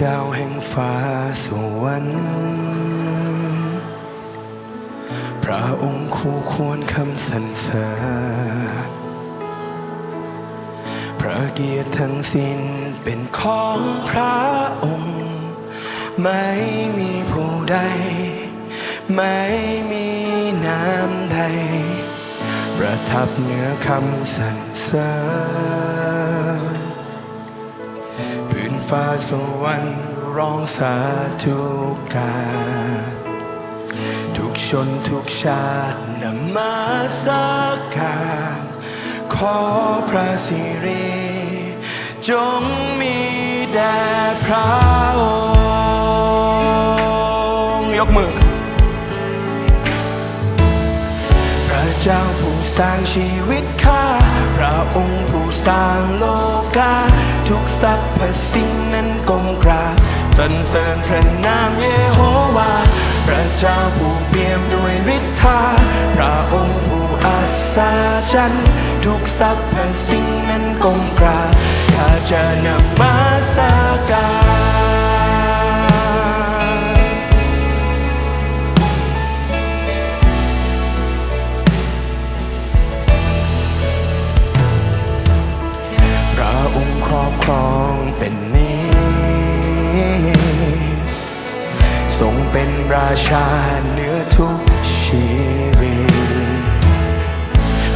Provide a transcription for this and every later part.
เจ้าแห่งฟ้าสวรรค์พระองค์คู่ควรคำสรรเสริญพระเกียรติทั้งสิ้นเป็นของพระองค์ ไม่มีผู้ใด ไม่มีน้ำใด ประทับเหนือคำสรรเสริญ ฟ้าสวรรค์ร้องสาธุการทุกชนทุกชาตินมาสการขอพระสิริ จงมีแด่พระองค์ยกมือ พระเจ้าผู้สร้างชีวิตข้า พระองค์ผู้สร้างโลกาทุกส พระสิ่งนั้นก้มกราบสรรเสริญพระนามเยโฮวา พระเจ้าผู้เปี่ยมด้วยฤทธา พระองค์ผู้อาศจรรย์ทุกสรรพสิ่งนั้นก้มกราบข้าจะนมัสการ รอบครองเป็นนิจทรงเป็นราชาเหนือทุกชีวิต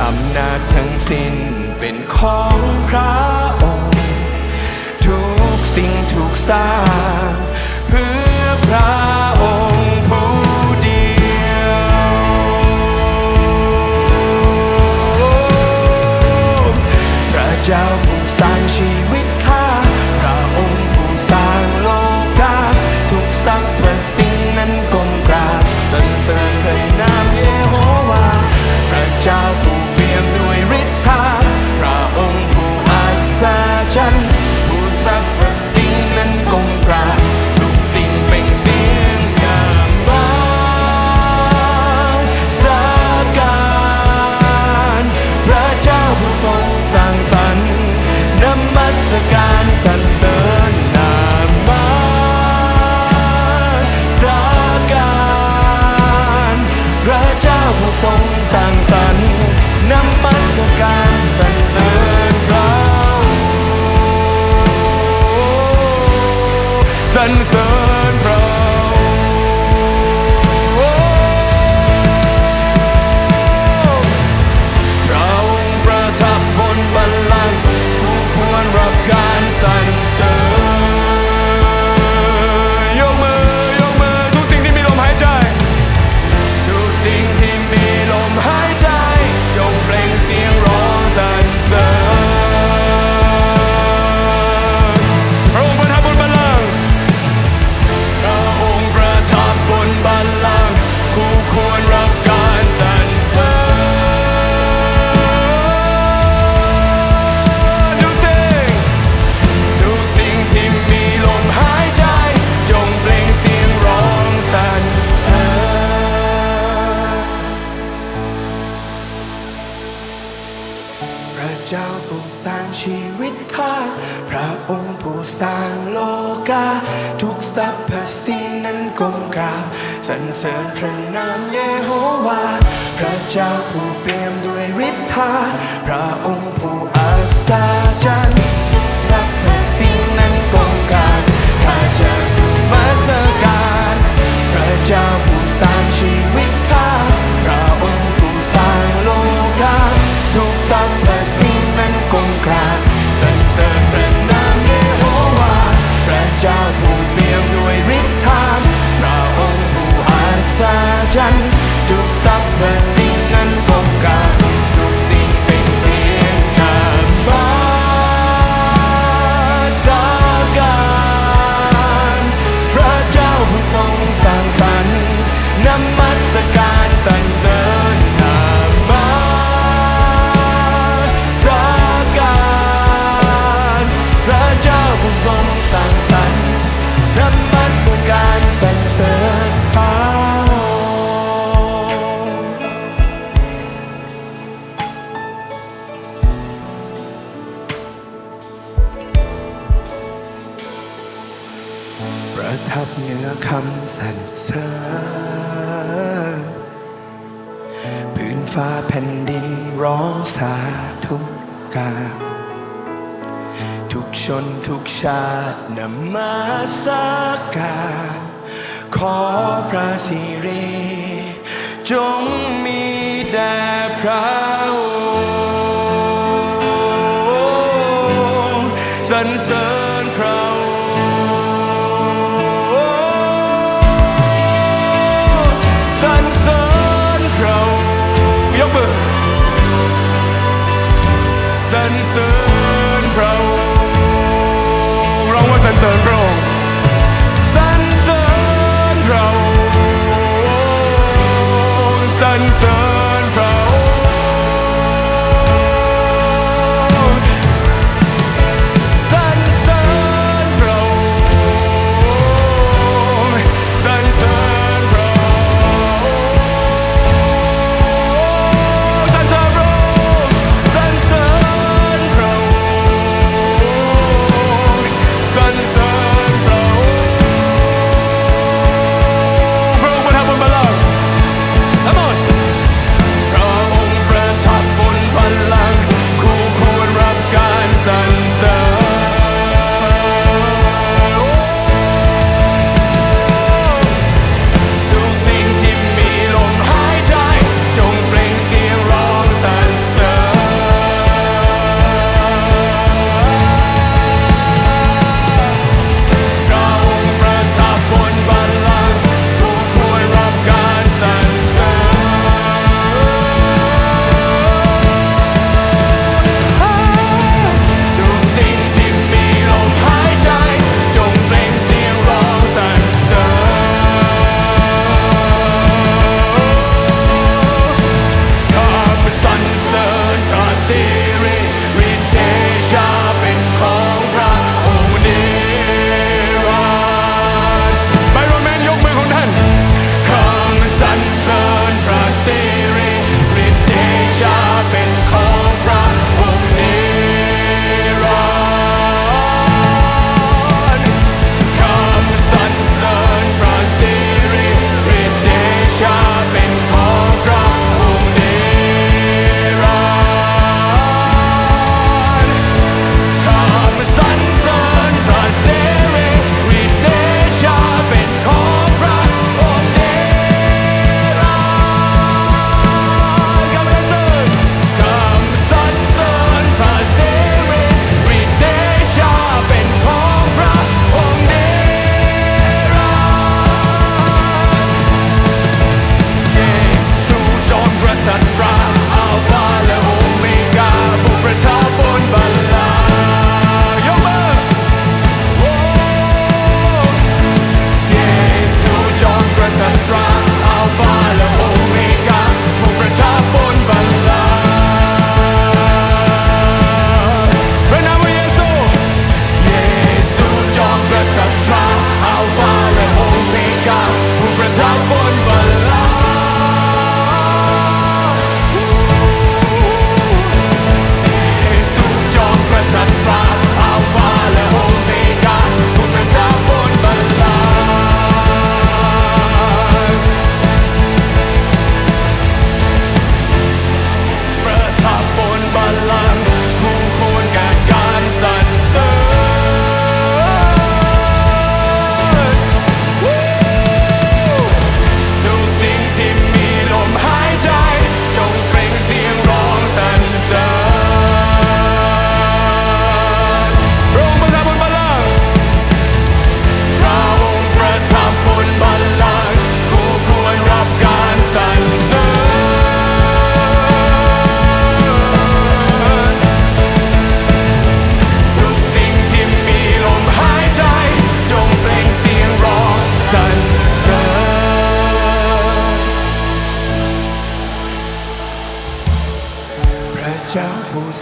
อำนาจทั้งสิ้นเป็นของพระองค์ ทุกสิ่งทุกสร้างเพื่อพระองค์ ศจ ส เจ้าผู้สร้างชีวิตข้า พระองค์ผู้สร้างโลกา ทุกสรรพสิ่งนั้นก้มกราบสรรเสริญพระนามเยโฮวา พระเจ้าผู้เปี่ยมด้วยฤทธา พระองค์ ศ ประทับเหนือคำสันเสริญพื้นฟ้าแผ่นดินร้องสาธุกาทุกชนทุกชาตินำมาสักการขอพระสิริ จงมีแด่พระองค์สรรเสริญ Sunstone Pro Wrong, Sunstone Pro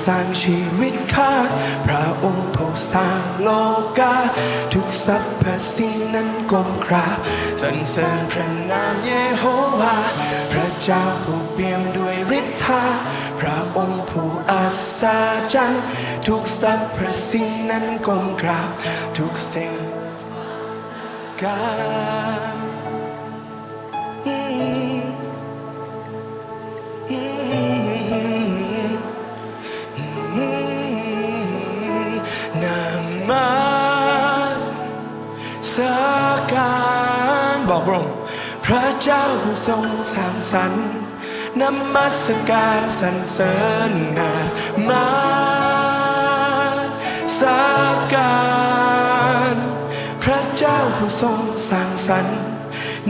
สร้างชีวิตข้าพระองค์ผู้สร้างโลกา ทุกสรรพสิ่งนั้นกลมคราสรรเสริญพระนามเยโฮวา พระเจ้าผู้เปี่ยมด้วยฤทธา พระองค์ผู้อาศาจันทุกสรรพสิ่งนั้นกลมคราทุกสิ่งกา อกพระองค์พระเจ้าผู้ทรงสร้างสรรค์นมัสการสรรเสริญนามาสการพระเจ้าผู้ทรงสร้างสรรค์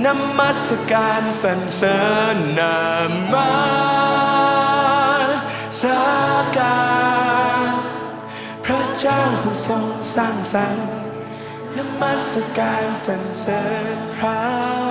นมัสการสรรเสริญนามาสการพระเจ้าผู้ทรงสร้างสรรค์ นมัสการสรรเสริญพระ